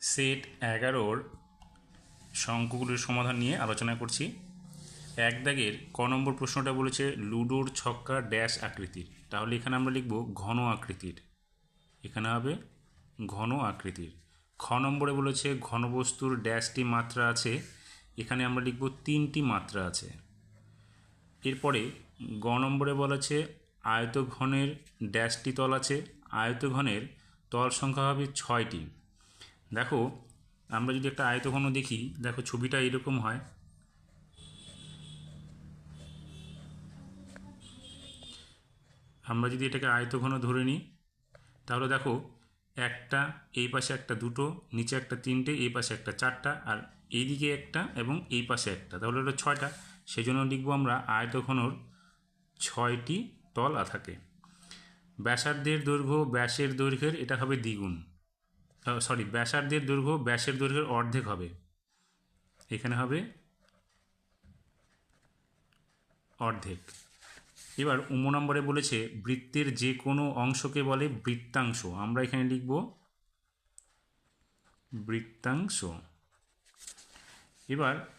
Set এগারোর অঙ্কগুলির সমাধান নিয়ে আলোচনা করছি। এক দাগের ক নম্বর প্রশ্নটা বলেছে লুডোর ছক্কা ড্যাশ আকৃতির। তাহলে এখানে আমরা লিখব ঘন আকৃতির। এখানে হবে ঘন আকৃতির। খ নম্বরে বলেছে ঘনবস্তুর ড্যাশটি মাত্রা আছে। এখানে আমরা লিখব তিনটি মাত্রা আছে। এরপরে গ নম্বরে বলেছে আয়তঘনের ড্যাশটি তল আছে। আয়তঘনের তল সংখ্যা হবে ছয়টি। দেখো, আমরা যদি একটা আয়তঘন দেখি, দেখো ছবিটা এরকম হয়। আমরা যদি এটাকে আয়তঘন ধরে নিই, তাহলে দেখো, একটা এই পাশে একটা দুটো, নিচে একটা তিনটে, এই পাশে একটা চারটা, আর এইদিকে একটা এবং এই পাশে একটা। তাহলে ওটা ছয়টা। সেই জন্য লিখব আমরা আয়তঘনর ছয়টি তলা থাকে ব্যাসার্ধের দৈর্ঘ্য ব্যাসের দৈর্ঘ্যের, এটা হবে দ্বিগুণ। সরি ব্যাসার্ধের দৈর্ঘ্য ব্যাসের দৈর্ঘ্যের অর্ধেক হবে। এখানে হবে অর্ধেক। এবার উম নম্বরে বলেছে, বৃত্তের যে কোনো অংশকে বলে বৃত্তাংশ। আমরা এখানে লিখব বৃত্তাংশ। এবার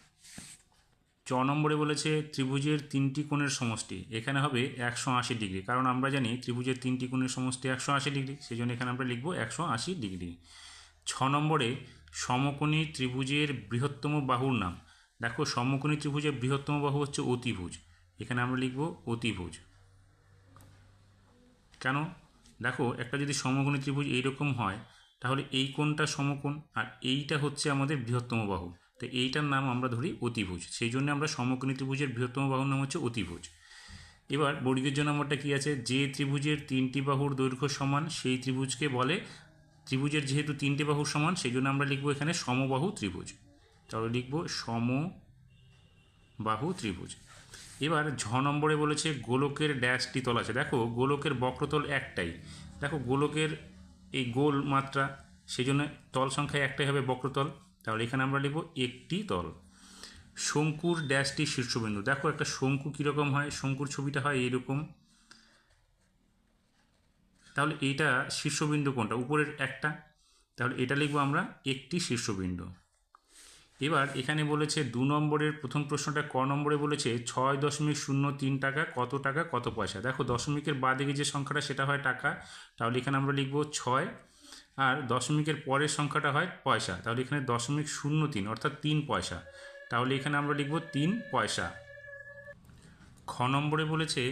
চ নম্বরে বলেছে ত্রিভুজের তিনটি কোণের সমষ্টি, এখানে হবে একশো আশি ডিগ্রি। কারণ আমরা জানি ত্রিভুজের তিনটি কোণের সমষ্টি একশো আশি ডিগ্রি সেই জন্য এখানে আমরা লিখব একশো আশি ডিগ্রি। ছ নম্বরে সমকোণী ত্রিভুজের বৃহত্তম বাহুর নাম। দেখো, সমকোণী ত্রিভুজের বৃহত্তম বাহু হচ্ছে অতিভুজ। এখানে আমরা লিখব অতিভুজ। কেন? দেখো, একটা যদি সমকোণী ত্রিভুজ এইরকম হয়, তাহলে এই কোণটা সমকোণ আর এইটা হচ্ছে আমাদের বৃহত্তম বাহু। তো এইটার নাম আমরা ধরি অতিভুজ। সেই জন্য আমরা সমকোণী ত্রিভুজের বৃহত্তম বাহুর নাম হচ্ছে অতিভুজ। এবার বর্গের জন্য নম্বরটা কী আছে? যে ত্রিভুজের তিনটি বাহুর দৈর্ঘ্য সমান, সেই ত্রিভুজকে বলে ত্রিভুজের যেহেতু তিনটি বাহুর সমান, সেই জন্য আমরা লিখব এখানে সমবাহু ত্রিভুজ। তাহলে লিখব সমবাহু ত্রিভুজ। এবার ঝ নম্বরে বলেছে গোলকের ড্যাশটি তল আছে। দেখো, গোলকের বক্রতল একটাই। দেখো, গোলকের এই গোল মাত্রা, সেই জন্য তল সংখ্যায় একটাই হবে বক্রতল। তাহলে এখানে আমরা লিখব একটি তল। শঙ্কুর ড্যাশটি শীর্ষবিন্দু। দেখো একটা শঙ্কু কীরকম হয়, শঙ্কুর ছবিটা হয় এরকম তাহলে এইটা শীর্ষবিন্দু কোনটা? উপরের একটা। তাহলে এটা লিখব আমরা একটি শীর্ষবিন্দু। এবার এখানে বলেছে দু নম্বরের প্রথম প্রশ্নটা ক নম্বরে বলেছে ছয় দশমিক শূন্য তিন টাকা কত টাকা কত পয়সা? দেখো দশমিকের বাদিকে যে সংখ্যাটা সেটা হয় টাকা। তাহলে এখানে আমরা লিখব ছয় আর দশমিকের পরের সংখ্যাটা হয় পয়সা। তাহলে এখানে দশমিক শূন্য তিন, অর্থাৎ তিন পয়সা। তাহলে এখানে আমরা লিখব তিন পয়সা। খ নম্বরে বলেছে,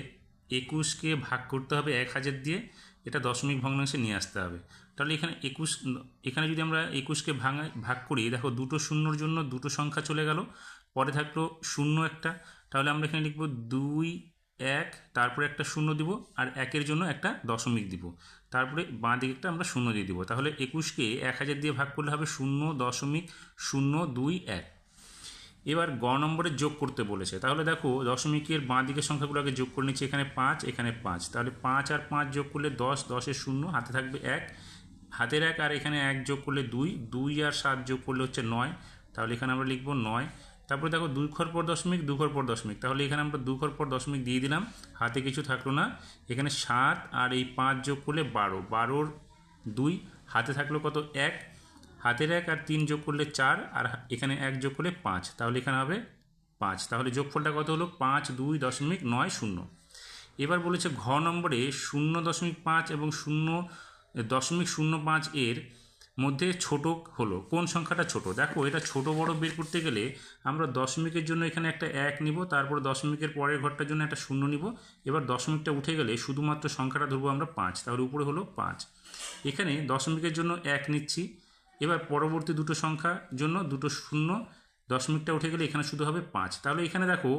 একুশকে ভাগ করতে হবে এক হাজার দিয়ে, এটা দশমিক ভগ্নাংশে নিয়ে আসতে হবে। তাহলে এখানে একুশ, এখানে যদি আমরা একুশকে ভাঙা, ভাগ করি, দেখো দুটো শূন্যর জন্য দুটো সংখ্যা চলে গেল, পরে থাকল শূন্য একটা। তাহলে আমরা এখানে লিখব দুই এক, তারপরে একটা শূন্য দিব আর একের জন্য একটা দশমিক দিব। তারপরে বাঁ দিকেরটা আমরা শূন্য দিয়ে দিব। তাহলে একুশকে এক হাজার দিয়ে ভাগ করলে হবে শূন্য দশমিক শূন্য দুই এক। এবার গ নম্বরে যোগ করতে বলেছে। তাহলে দেখো দশমিকের বাঁ দিকের সংখ্যাগুলোকে যোগ করে নিচ্ছি। এখানে পাঁচ এখানে পাঁচ। তাহলে পাঁচ আর পাঁচ যোগ করলে দশ, দশের শূন্য, হাতে থাকবে এক। হাতের এক আর এখানে এক যোগ করলে দুই দুই আর সাত যোগ করলে হচ্ছে নয়। তাহলে এখানে আমরা লিখব নয়। তারপরে দেখো দুই খর পর দশমিক, দু ঘর পর দশমিক। তাহলে এখানে আমরা দু ঘর পর দশমিক দিয়ে দিলাম। হাতে কিছু থাকল না। এখানে সাত আর এই পাঁচ যোগ করলে বারো। বারোর দুই, হাতে থাকল কত? এক। হাতের এক আর তিন যোগ করলে চার আর এখানে এক যোগ করলে পাঁচ। তাহলে এখানে হবে পাঁচ। তাহলে যোগফলটা কত হলো? পাঁচ, দুই, দশমিক, নয়, শূন্য। এবার বলেছে ঘ নম্বরে শূন্য দশমিক পাঁচ এবং শূন্য দশমিক শূন্য পাঁচ এর মধ্যে ছোট হলো। কোন সংখ্যাটা ছোট? দেখো, এটা ছোট বড় বের করতে গেলে আমরা দশমিকের জন্য এখানে একটা এক নিব, তারপর দশমিকের পরের ঘরটার জন্য একটা শূন্য নিব। এবার দশমিকটা উঠে গেলে শুধুমাত্র সংখ্যাটা ধরবো আমরা পাঁচ, তাহলে উপরে হলো পাঁচ। এখানে দশমিকের জন্য এক নিচ্ছি। এবার পরবর্তী দুটো সংখ্যার জন্য দুটো শূন্য, দশমিকটা উঠে গেলে এখানে শুধু হবে পাঁচ। তাহলে এখানে দেখো,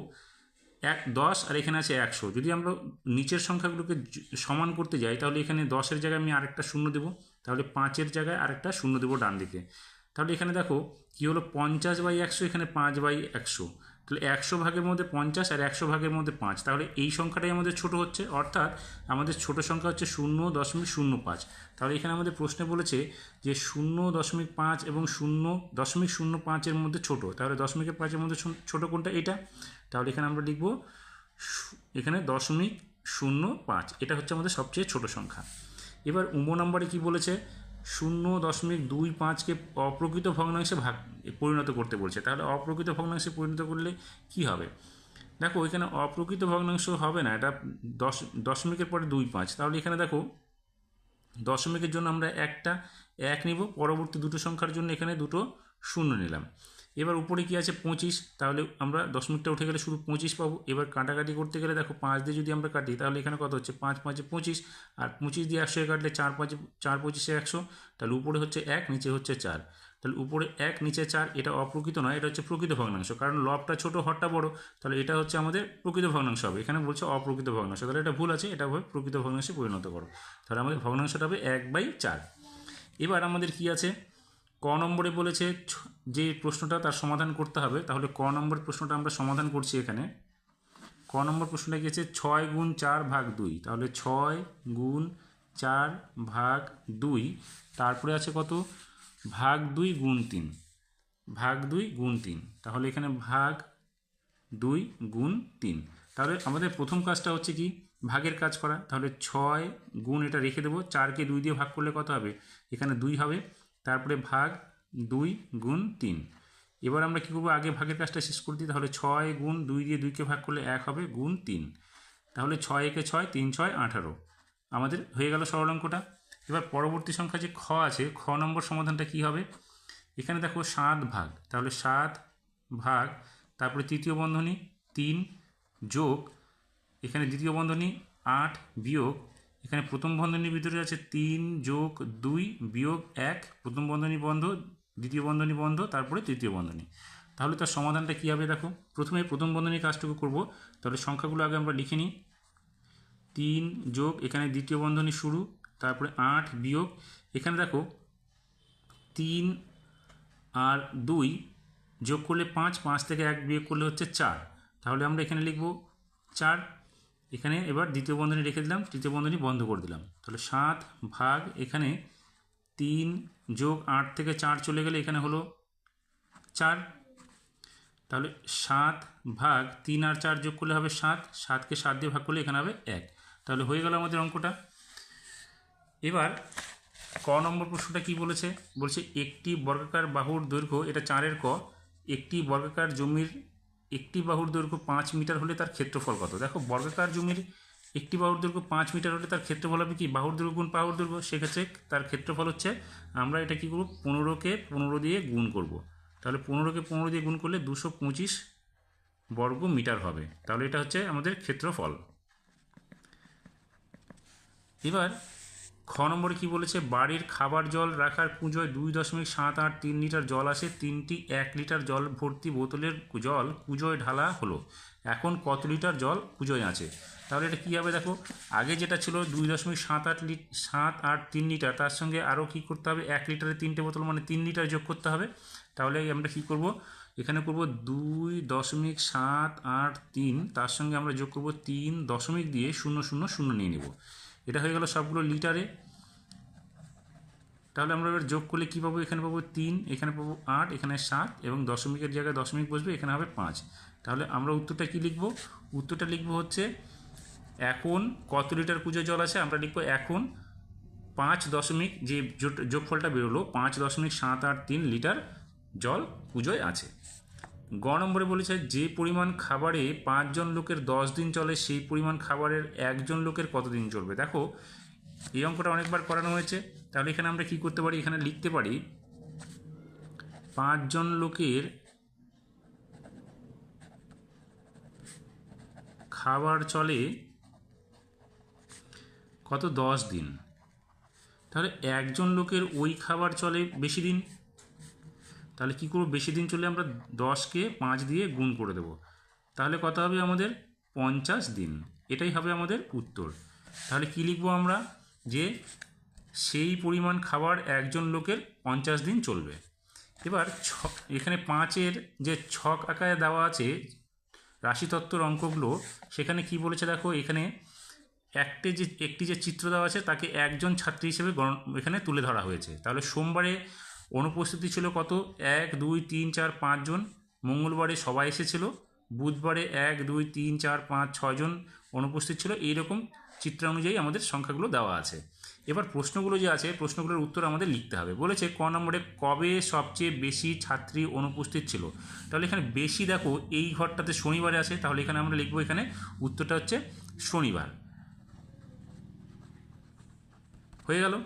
এক দশ আর এখানে আছে একশো। যদি আমরা নিচের সংখ্যাগুলোকে সমান করতে যাই, তাহলে এখানে দশের জায়গায় আমি আরেকটা শূন্য দেবো। তাহলে পাঁচের জায়গায় আরেকটা শূন্য দেবো ডান দিকে। তাহলে এখানে দেখো, কী হলো? পঞ্চাশ বাই একশো, এখানে পাঁচ বাই একশো। তাহলে একশো ভাগের মধ্যে পঞ্চাশ আর একশো ভাগের মধ্যে পাঁচ। তাহলে এই সংখ্যাটাই আমাদের ছোট হচ্ছে, অর্থাৎ আমাদের ছোট সংখ্যা হচ্ছে শূন্য দশমিক শূন্য পাঁচ। তাহলে এখানে আমাদের প্রশ্নে বলেছে যে শূন্য দশমিক পাঁচ এবং শূন্য দশমিক শূন্য পাঁচের মধ্যে ছোট। তাহলে দশমিকের পাঁচের মধ্যে ছোট কোনটা? এটা। তাহলে এখানে আমরা লিখব এখানে দশমিক শূন্য পাঁচ। এটা হচ্ছে আমাদের সবচেয়ে ছোট সংখ্যা। এবার উম নম্বরে কি বলেছে? শূন্য দশমিক দুই পাঁচকে অপ্রকৃত ভগ্নাংশে ভাগ পরিণত করতে বলছে। তাহলে অপ্রকৃত ভগ্নাংশে পরিণত করলে কি হবে? দেখো এখানে অপ্রকৃত ভগ্নাংশ হবে না, এটা দশ, দশমিকের পরে দুই পাঁচ। তাহলে এখানে দেখো, দশমিকের জন্য আমরা একটা, এক নিব, পরবর্তী দুটো সংখ্যার জন্য এখানে দুটো শূন্য নিলাম। এবার উপরে কি আছে পঁচিশ? তাহলে আমরা দশ মিনিটটা উঠে গেলে শুধু পঁচিশ পাবো। এবার কাটাকাটি করতে গেলে দেখো পাঁচ দিয়ে যদি আমরা কাটি, তাহলে এখানে কত হচ্ছে? পাঁচ পাঁচে পঁচিশ। আর পঁচিশ দিয়ে একশো কাটলে চার পাঁচে, চার পঁচিশে একশো। তাহলে উপরে হচ্ছে এক, নিচে হচ্ছে চার। তাহলে উপরে এক, নিচে চার, এটা অপ্রকৃত নয়, এটা হচ্ছে প্রকৃত ভগ্নাংশ। কারণ লবটা ছোট, হরটা বড়, তাহলে এটা হচ্ছে আমাদের প্রকৃত ভগ্নাংশ হবে। এখানে বলছে অপ্রকৃত ভগ্নাংশ। তাহলে এটা ভুল আছে, এটা হবে প্রকৃত ভগ্নাংশে পরিণত করো। তাহলে আমাদের ভগ্নাংশটা হবে এক বাই চার। এবার আমাদের কি আছে? ক নম্বরে বলেছে যে প্রশ্নটা তার সমাধান করতে হবে, তাহলে ক নম্বর প্রশ্নটা আমরা সমাধান করছি এখানে। ক নম্বর প্রশ্নটা আছে? ছয় গুণ চার ভাগ দুই। তাহলে ছয় গুণ চার ভাগ দুই, তারপরে আছে কত? ভাগ দুই গুণ তিন। ভাগ দুই গুণ তিন। তাহলে এখানে ভাগ দুই গুণ তিন। তাহলে আমাদের প্রথম কাজটা হচ্ছে কি? ভাগের কাজ করা। তাহলে ছয় গুণ এটা রেখে দেবো। চারকে দুই দিয়ে ভাগ করলে কত হবে? এখানে দুই হবে। তারপরে ভাগ দুই গুণ তিন। এবার আমরা কী করব? আগে ভাগের কাজটা শেষ করে দিই, তাহলে ছয় গুণ দুই দিয়ে দুইকে ভাগ করলে এক হবে গুণ তিন। তাহলে ছয় একে ছয়, তিন ছয়, আঠারো। আমাদের হয়ে গেল সরল অঙ্কটা এবার পরবর্তী সংখ্যা যে খ আছে, খ নম্বর সমাধানটা কি হবে? এখানে দেখো সাত ভাগ। তাহলে সাত ভাগ, তারপরে তৃতীয় বন্ধনী তিন যোগ, এখানে দ্বিতীয় বন্ধনী আট বিয়োগ এখানে প্রথম বন্ধনীর ভিতরে আছে তিন যোগ দুই বিয়োগ এক, প্রথম বন্ধনী বন্ধ, দ্বিতীয় বন্ধনী বন্ধ, তারপরে তৃতীয় বন্ধনী। তাহলে তার সমাধানটা কী হবে দেখো? প্রথমে প্রথম বন্ধনীর কাজটুকু করব, তাহলে সংখ্যাগুলো আগে আমরা লিখে নিই। তিন যোগ, এখানে দ্বিতীয় বন্ধনী শুরু, তারপরে আট বিয়োগ। এখানে দেখো, তিন আর দুই যোগ করলে পাঁচ পাঁচ থেকে এক বিয়োগ করলে হচ্ছে চার। তাহলে আমরা এখানে লিখব চার এখানে এবার দ্বিতীয় বন্ধনী রেখে দিলাম, তৃতীয় বন্ধনী বন্ধ করে দিলাম। তাহলে সাত ভাগ এখানে তিন যোগ আট থেকে চার চলে গেলে এখানে হলো চার। তাহলে সাত ভাগ তিন আর চার যোগ করলে হবে সাত, সাতকে সাত দিয়ে ভাগ করলে এখানে হবে এক। তাহলে হয়ে গেল আমাদের অঙ্কটা। এবার ক নম্বর প্রশ্নটা কি বলেছে? বলছে একটি বর্গাকার বাহুর দৈর্ঘ্য, এটা চারের ক, একটি বর্গাকার জমির একটি বাহুর দৈর্ঘ্য পাঁচ মিটার হলে তার ক্ষেত্রফল কত? দেখো, বর্গাকার জমির একটি বাহুর দৈর্ঘ্য পাঁচ মিটার হলে তার ক্ষেত্রফল হবে কি? বাহুর দৈর্ঘ্য গুণ বাহুর দৈর্ঘ্য। সেক্ষেত্রে তার ক্ষেত্রফল হচ্ছে আমরা এটা কী করব? পনেরোকে পনেরো দিয়ে গুণ করব। তাহলে পনেরোকে পনেরো দিয়ে গুণ করলে দুশো পঁচিশ বর্গ মিটার হবে। তাহলে এটা হচ্ছে আমাদের ক্ষেত্রফল। এবার খ নম্বরে কি বলেছে? বাড়ির খাবার জল রাখার কুঁজোয় দুই দশমিক সাত আট তিন লিটার জল আসে, তিনটি এক লিটার জল ভর্তি বোতলের জল কুঁজোয় ঢালা হলো। এখন কত লিটার জল কুঁজোয় আছে? তাহলে এটা কী হবে দেখো? আগে যেটা ছিল দুই দশমিক সাত আট লিট সাত আট তিন লিটার, তার সঙ্গে আরও কী করতে হবে? এক লিটারে তিনটে বোতল মানে তিন লিটার যোগ করতে হবে। তাহলে আমরা কী করব? এখানে করব দুই দশমিক সাত আট তিন, তার সঙ্গে আমরা যোগ করব তিন দশমিক দিয়ে শূন্য শূন্য শূন্য নিয়ে নেব। এটা হয়ে গেল সবগুলো লিটারে। তাহলে আমরা এবার যোগ করলে কী পাবো? এখানে পাবো তিন, এখানে পাবো আট, এখানে সাত এবং দশমিকের জায়গায় দশমিক বসবে, এখানে হবে পাঁচ। তাহলে আমরা উত্তরটা কী লিখব? উত্তরটা লিখব হচ্ছে এখন কত লিটার পুজো জল আছে? আমরা লিখব এখন পাঁচ দশমিক যে যোগফলটা বেরোলো, পাঁচ দশমিক সাত আট তিন লিটার জল পুজোয় আছে। গ নম্বরে বলেছে, যে পরিমাণ খাবারে পাঁচজন লোকের দশ দিন চলে, সেই পরিমাণ খাবারের একজন লোকের কতদিন চলবে? দেখো, এই অঙ্কটা অনেকবার করানো হয়েছে। তাহলে এখানে আমরা কি করতে পারি? এখানে লিখতে পারি, পাঁচজন লোকের খাবার চলে কত? দশ দিন। তাহলে একজন লোকের ওই খাবার চলে বেশি দিন? তাহলে কী করব? বেশি দিন চলে আমরা দশকে পাঁচ দিয়ে গুণ করে দেবো। তাহলে কত হবে আমাদের? পঞ্চাশ দিন। এটাই হবে আমাদের উত্তর। তাহলে কী লিখব আমরা? যে সেই পরিমাণ খাবার একজন লোকের পঞ্চাশ দিন চলবে। এবার ছক এখানে পাঁচের যে ছক আকারে দেওয়া আছে, রাশিতত্ত্বর অঙ্কগুলো, সেখানে কি বলেছে দেখো, এখানে একটি যে একটি যে চিত্র দেওয়া আছে, তাকে একজন ছাত্রী হিসেবে গণ, এখানে তুলে ধরা হয়েছে। তাহলে সোমবারে অনুপস্থিতি ছিল কত? এক, দুই, তিন, চার পাঁচজন মঙ্গলবারে সবাই এসেছিল। বুধবারে এক, দুই, তিন, চার, পাঁচ ছয়জন অনুপস্থিত ছিল। এইরকম চিত্র অনুযায়ী আমাদের সংখ্যাগুলো দেওয়া আছে। এবার প্রশ্নগুলো যে আছে, প্রশ্নগুলোর উত্তর আমাদের লিখতে হবে। বলেছে, ক নম্বরে কবে সবচেয়ে বেশি ছাত্রী অনুপস্থিত ছিল? তাহলে এখানে বেশি দেখো, এই ঘরটাতে শনিবারে আছে। তাহলে এখানে আমরা লিখব, এখানে উত্তরটা হচ্ছে শনিবার। হয়ে গেল?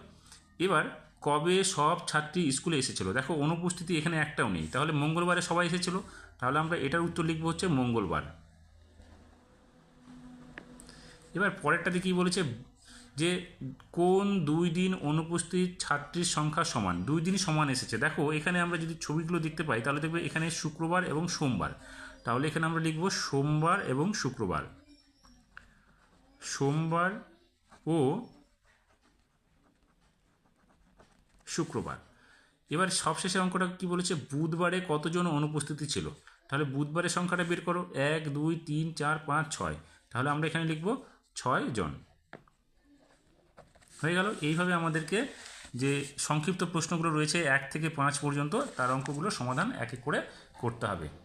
এবার কবে সব ছাত্রী স্কুলে এসেছিল? দেখো, অনুপস্থিতি এখানে একটাও নেই। তাহলে মঙ্গলবারে সবাই এসেছিল? তাহলে আমরা এটার উত্তর লিখব হচ্ছে মঙ্গলবার। এবার পরেরটাতে কী বলেছে? যে কোন দুই দিন অনুপস্থিত ছাত্রীর সংখ্যা সমান? দুই দিনই সমান এসেছে। দেখো, এখানে আমরা যদি ছবিগুলো দেখতে পাই, তাহলে দেখবে এখানে শুক্রবার এবং সোমবার। তাহলে এখানে আমরা লিখব সোমবার এবং শুক্রবার। সোমবার ও শুক্রবার। এবার সবশেষে অঙ্কটা কি বলেছে? বুধবারে কতজন অনুপস্থিতি ছিল? তাহলে বুধবারের সংখ্যাটা বের করো। এক, দুই, তিন, চার, পাঁচ, ছয়। তাহলে আমরা এখানে লিখব ছয় জন। হয়ে গেল। এইভাবে আমাদেরকে যে সংক্ষিপ্ত প্রশ্নগুলো রয়েছে, এক থেকে পাঁচ পর্যন্ত তার অঙ্কগুলো সমাধান এক এক করে করতে হবে।